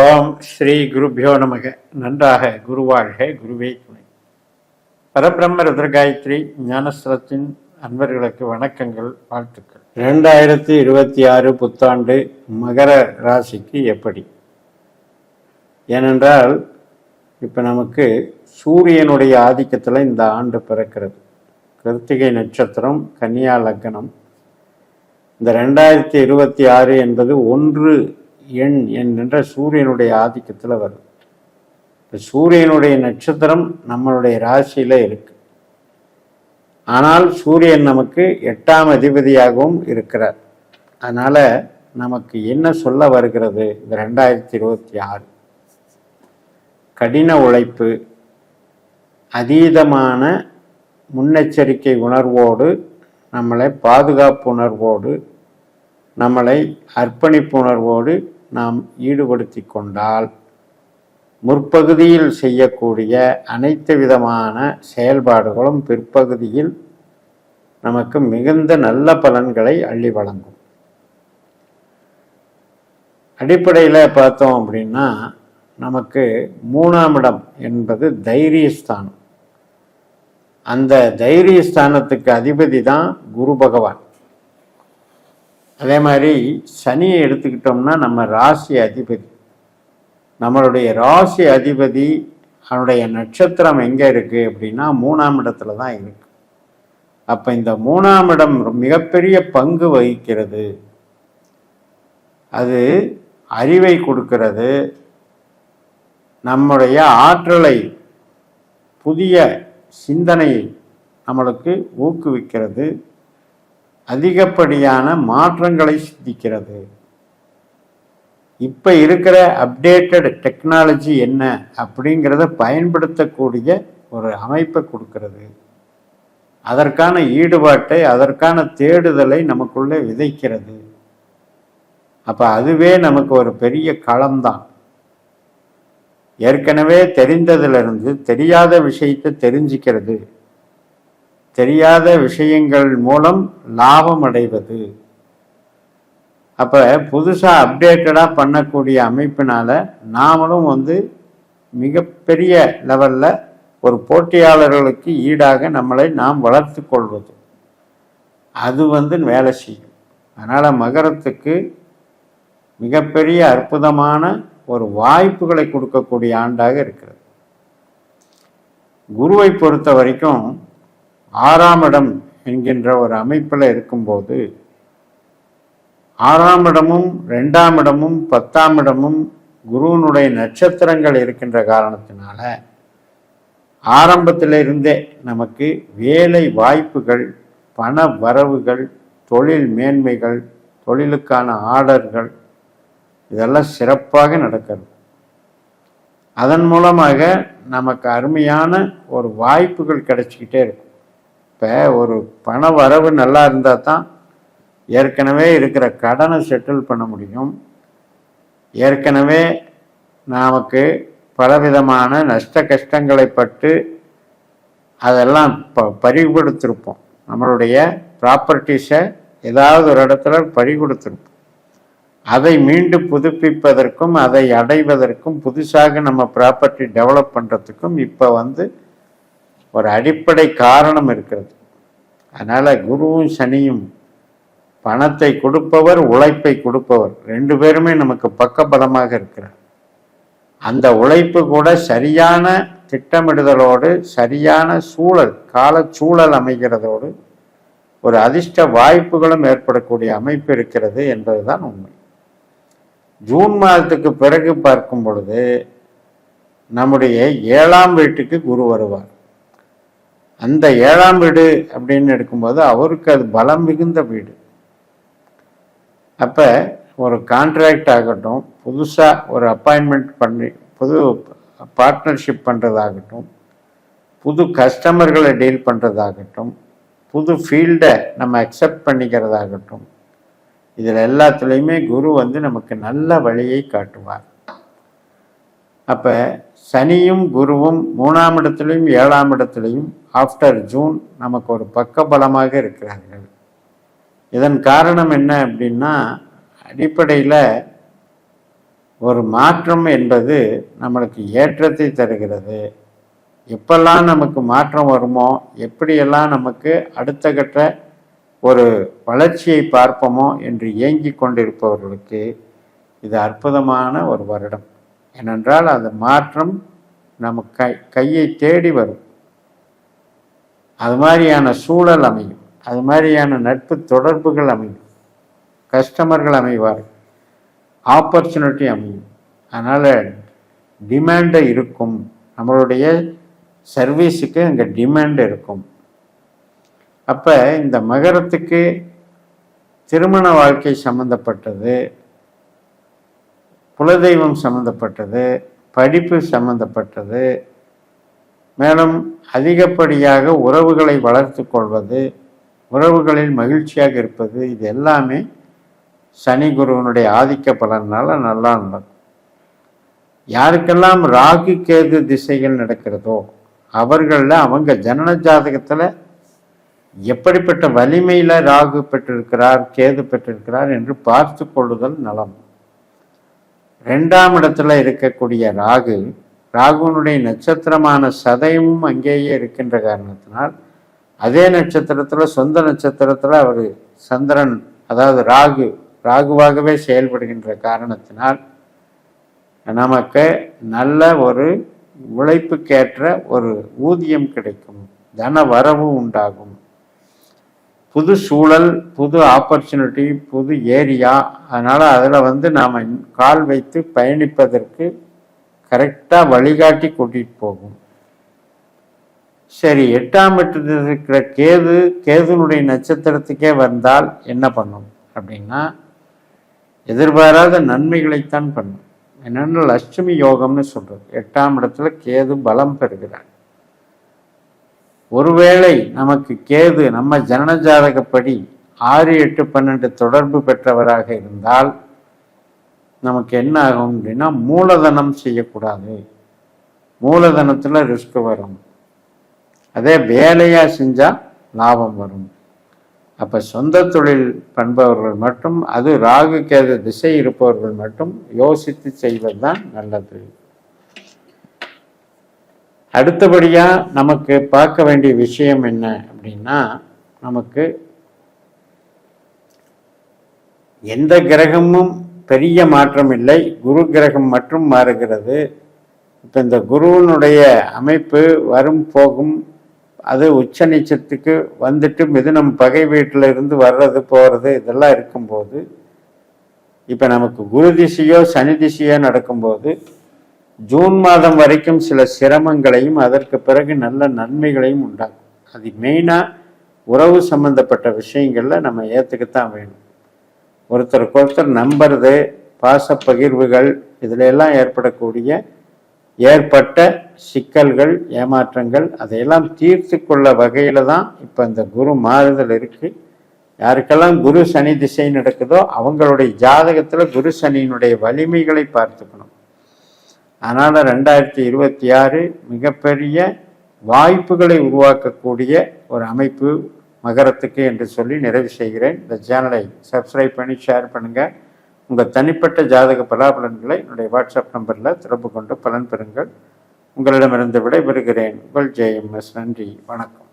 ஓம் ஸ்ரீ குருபியோ நமக. நன்றாக குருவாழ்க குருவே. துணை பரபிரம்ம ருத்ரகாயத்ரி ஞானஸ்தலத்தின் அன்பர்களுக்கு வணக்கங்கள் வாழ்த்துக்கள். ரெண்டாயிரத்தி இருபத்தி ஆறு புத்தாண்டு மகர ராசிக்கு எப்படி? ஏனென்றால் இப்போ நமக்கு சூரியனுடைய ஆதிக்கத்தில் இந்த ஆண்டு பிறக்கிறது. கிருத்திகை நட்சத்திரம் கன்னியா லக்னம். இந்த ரெண்டாயிரத்தி இருபத்தி ஆறு என்பது ஒன்று எண் என்கின்ற சூரியனுடைய ஆதிக்கத்தில் வருது இப்போ சூரியனுடைய நட்சத்திரம் நம்மளுடைய ராசியில் இருக்கு. ஆனால் சூரியன் நமக்கு எட்டாம் அதிபதியாகவும் இருக்கிறார். அதனால் நமக்கு என்ன சொல்ல வருகிறது? இந்த ரெண்டாயிரத்தி இருபத்தி ஆறு. கடின உழைப்பு அதீதமான முன்னெச்சரிக்கை உணர்வோடு நம்மளை பாதுகாப்பு உணர்வோடு நம்மளை அர்ப்பணிப்பு உணர்வோடு நாம் ஈடுபடுத்தி கொண்டால் முற்பகுதியில் செய்யக்கூடிய அனைத்து விதமான செயல்பாடுகளும் பிற்பகுதியில் நமக்கு மிகுந்த நல்ல பலன்களை அள்ளி வழங்கும். அடிப்படையில் பார்த்தோம் அப்படின்னா நமக்கு மூணாம் இடம் என்பது தைரியஸ்தானம். அந்த தைரியஸ்தானத்துக்கு அதிபதி தான் குரு பகவான். அதே மாதிரி சனியை எடுத்துக்கிட்டோம்னா நம்ம ராசி அதிபதி. நம்மளுடைய ராசி அதிபதி அவனுடைய நட்சத்திரம் எங்கே இருக்குது அப்படின்னா மூணாம் இடத்துல தான் இருக்கு. அப்போ இந்த மூணாம் இடம் மிகப்பெரிய பங்கு வகிக்கிறது. அது அறிவை கொடுக்கிறது. நம்முடைய ஆற்றலை புதிய சிந்தனையை நம்மளுக்கு ஊக்குவிக்கிறது. அதிகப்படியான மாற்றங்களை சிந்திக்கிறது. இப்போ இருக்கிற அப்டேட்டட் டெக்னாலஜி என்ன அப்படிங்கிறத பயன்படுத்தக்கூடிய ஒரு அமைப்பை கொடுக்கிறது. அதற்கான ஈடுபாட்டை அதற்கான தேடுதலை நமக்குள்ளே விதைக்கிறது. அப்போ அதுவே நமக்கு ஒரு பெரிய களம்தான். ஏற்கனவே தெரிந்ததிலிருந்து தெரியாத விஷயத்தை தெரிஞ்சுக்கிறது. தெரியாத விஷயங்கள் மூலம் லாபம் அடைவது அப்போ புதுசாக அப்டேட்டடாக பண்ணக்கூடிய அமைப்பினால் நாமளும் வந்து மிகப்பெரிய லெவலில் ஒரு போட்டியாளர்களுக்கு ஈடாக நம்மளை நாம் வளர்த்து கொள்வது. அது வந்து வேலை செய்யும். அதனால் மகரத்துக்கு மிகப்பெரிய அற்புதமான ஒரு வாய்ப்புகளை கொடுக்கக்கூடிய ஆண்டாக இருக்கிறது. குருவை பொறுத்த வரைக்கும் ஆறாம் இடம் என்கின்ற ஒரு அமைப்பில் இருக்கும்போது ஆறாம் இடமும் ரெண்டாம் இடமும் பத்தாம் இடமும் குருவனுடைய நட்சத்திரங்கள் இருக்கின்ற காரணத்தினால ஆரம்பத்தில் இருந்தே நமக்கு வேலை வாய்ப்புகள் பண வரவுகள் தொழில் மேன்மைகள் தொழிலுக்கான ஆர்டர்கள் இதெல்லாம் சிறப்பாக நடக்கிறது. அதன் மூலமாக நமக்கு அருமையான ஒரு வாய்ப்புகள் கிடைச்சிக்கிட்டே இருக்கும். இப்போ ஒரு பண வரவு நல்லா இருந்தால் தான் ஏற்கனவே இருக்கிற கடனை செட்டில் பண்ண முடியும். ஏற்கனவே நமக்கு பலவிதமான நஷ்ட கஷ்டங்களை பட்டு அதெல்லாம் ப பறிகொடுத்திருப்போம். நம்மளுடைய ப்ராப்பர்ட்டிஸை ஏதாவது ஒரு இடத்துல பறி கொடுத்துருப்போம் அதை மீண்டும் புதுப்பிப்பதற்கும் அதை அடைவதற்கும் புதுசாக நம்ம ப்ராப்பர்ட்டி டெவலப் பண்ணுறதுக்கும் இப்போ வந்து ஒரு அடிப்படை காரணம் இருக்கிறது. அதனால் குருவும் சனியும் பணத்தை கொடுப்பவர் உழைப்பை கொடுப்பவர். ரெண்டு பேருமே நமக்கு பக்கபலமாக இருக்கிறார். அந்த உழைப்பு கூட சரியான திட்டமிடுதலோடு சரியான சூழல் கால சூழல் அமைகிறதோடு ஒரு அதிர்ஷ்ட வாய்ப்புகளும் ஏற்படக்கூடிய அமைப்பு இருக்கிறது என்பதுதான் உண்மை. ஜூன் மாதத்துக்கு பிறகு பார்க்கும் பொழுது நம்முடைய ஏழாம் வீட்டுக்கு குரு வருவார். அந்த ஏழாம் வீடு அப்படின்னு எடுக்கும்போது அவருக்கு அது பலம் மிகுந்த வீடு. அப்போ ஒரு கான்ட்ராக்ட் ஆகட்டும் புதுசாக ஒரு அப்பாயின்மெண்ட் பண்ணி புது பார்ட்னர்ஷிப் பண்ணுறதாகட்டும் புது கஸ்டமர்களை டீல் பண்ணுறதாகட்டும் புது ஃபீல்டை நம்ம அக்செப்ட் பண்ணிக்கிறதாகட்டும் இதில் எல்லாத்துலேயுமே குரு வந்து நமக்கு நல்ல வழியை காட்டுவார். அப்போ சனியும் குருவும் மூணாம் இடத்துலையும் ஏழாம் இடத்துலையும் ஆஃப்டர் ஜூன் நமக்கு ஒரு பக்கபலமாக இருக்கிறார்கள். இதன் காரணம் என்ன அப்படின்னா அடிப்படையில் ஒரு மாற்றம் என்பது நம்மளுக்கு ஏற்றத்தை தருகிறது. எப்பெல்லாம் நமக்கு மாற்றம் வருமோ எப்படியெல்லாம் நமக்கு அடுத்த கட்ட ஒரு வளர்ச்சியை பார்ப்போமோ என்று ஏங்கி கொண்டிருப்பவர்களுக்கு இது அற்புதமான ஒரு வருடம். ஏனென்றால் அந்த மாற்றம் நம்ம கை கையை தேடி வரும். அது மாதிரியான சூழல் அமையும். அது மாதிரியான நட்பு தொடர்புகள் அமையும். கஸ்டமர்கள் அமைவார். ஆப்பர்ச்சுனிட்டி அமையும். அதனால் டிமாண்டு இருக்கும். நம்மளுடைய சர்வீஸுக்கு அங்கே டிமாண்ட் இருக்கும். அப்போ இந்த மகரத்துக்கு திருமண வாழ்க்கை சம்பந்தப்பட்டது குலதெய்வம் சம்மந்தப்பட்டது படிப்பு சம்மந்தப்பட்டது மேலும் அதிகப்படியாக உறவுகளை வளர்த்து கொள்வது உறவுகளில் மகிழ்ச்சியாக இருப்பது இது எல்லாமே சனி குருவனுடைய ஆதிக்க பலனால் நல்லா நடக்கும். யாருக்கெல்லாம் ராகு கேது திசைகள் நடக்கிறதோ அவர்களில் அவங்க ஜனன ஜாதகத்தில் எப்படிப்பட்ட வலிமையில் ராகு பெற்றிருக்கிறார் கேது பெற்றிருக்கிறார் என்று பார்த்து கொள்ளுதல் நலம். ரெண்டாம் இடத்துல இருக்கக்கூடிய ராகு ராகுனுடைய நட்சத்திரமான சதயமும் அங்கேயே இருக்கின்ற காரணத்தினால் அதே நட்சத்திரத்தில் சொந்த நட்சத்திரத்தில் அவர் சந்திரன் அதாவது ராகு ராகுவாகவே செயல்படுகின்ற காரணத்தினால் நமக்கு நல்ல ஒரு உழைப்புக்கேற்ற ஒரு ஊதியம் கிடைக்கும் தன வரவு உண்டாகும். புது சூழல் புது ஆப்பர்ச்சுனிட்டி புது ஏரியா அதனால் அதில் வந்து நாம் கால் வைத்து பயணிப்பதற்கு கரெக்டாக வழிகாட்டி கூட்டிகிட்டு போகும். சரி எட்டாம் எட்டு இருக்கிற கேது கேதுனுடைய நட்சத்திரத்துக்கே வந்தால் என்ன பண்ணும் அப்படின்னா எதிர்பாராத நன்மைகளைத்தான் பண்ணும். என்னென்னா லட்சுமி யோகம்னு சொல்கிறது எட்டாம் இடத்துல கேது பலம் பெறுகிறார். ஒருவேளை நமக்கு கேது நம்ம ஜனன ஜாதகப்படி ஆறு எட்டு பன்னெண்டு தொடர்பு பெற்றவராக இருந்தால் நமக்கு என்ன ஆகும் அப்படின்னா மூலதனம் செய்யக்கூடாது. மூலதனத்தில் ரிஸ்க் வரும். அதே வேலையாக செஞ்சால் லாபம் வரும். அப்போ சொந்த தொழில் பண்பவர்கள் மட்டும் அது ராகு கேது திசை இருப்பவர்கள் மட்டும் யோசித்து செய்வது தான் நல்லது. அடுத்தபடியாக நமக்கு பார்க்க வேண்டிய விஷயம் என்ன அப்படின்னா நமக்கு எந்த கிரகமும் பெரிய மாற்றம் இல்லை. குரு கிரகம் மட்டும் மாறுகிறது. இப்போ இந்த குருவினுடைய அமைப்பு வரும் போகும் அது உச்ச நீச்சத்துக்கு வந்துட்டு மிதுனம் பகை வீட்டில் இருந்து வர்றது போகிறது இதெல்லாம் இருக்கும்போது இப்போ நமக்கு குரு திசையோ சனி திசையோ நடக்கும்போது ஜூன் மாதம் வரைக்கும் சில சிரமங்களையும் அதற்கு பிறகு நல்ல நன்மைகளையும் உண்டாகும் அது மெயினாக உறவு சம்பந்தப்பட்ட விஷயங்களில் நம்ம ஏற்றுக்கத்தான் வேணும். ஒருத்தருக்கு ஒருத்தர் நம்புறது பாச பகிர்வுகள் இதில் எல்லாம் ஏற்படக்கூடிய ஏற்பட்ட சிக்கல்கள் ஏமாற்றங்கள் அதையெல்லாம் தீர்த்து கொள்ள வகையில் தான் இப்போ இந்த குரு மாறுதல் இருக்குது யாருக்கெல்லாம் குரு சனி திசை நடக்குதோ அவங்களுடைய ஜாதகத்தில் குரு சனியினுடைய வலிமைகளை பார்த்துக்கணும். அதனால் ரெண்டாயிரத்தி இருபத்தி ஆறு மிகப்பெரிய வாய்ப்புகளை உருவாக்கக்கூடிய ஒரு அமைப்பு மகரத்துக்கு என்று சொல்லி நிறைவு செய்கிறேன். இந்த சேனலை சப்ஸ்கிரைப் பண்ணி ஷேர் பண்ணுங்கள் உங்கள் தனிப்பட்ட ஜாதக பலாபலன்களை என்னுடைய வாட்ஸ்அப் நம்பரில் தொடர்பு கொண்டு பலன் பெறுங்கள். உங்களிடமிருந்து விடைபெறுகிறேன். உங்கள் ஜெயம்எஸ் நன்றி. வணக்கம்.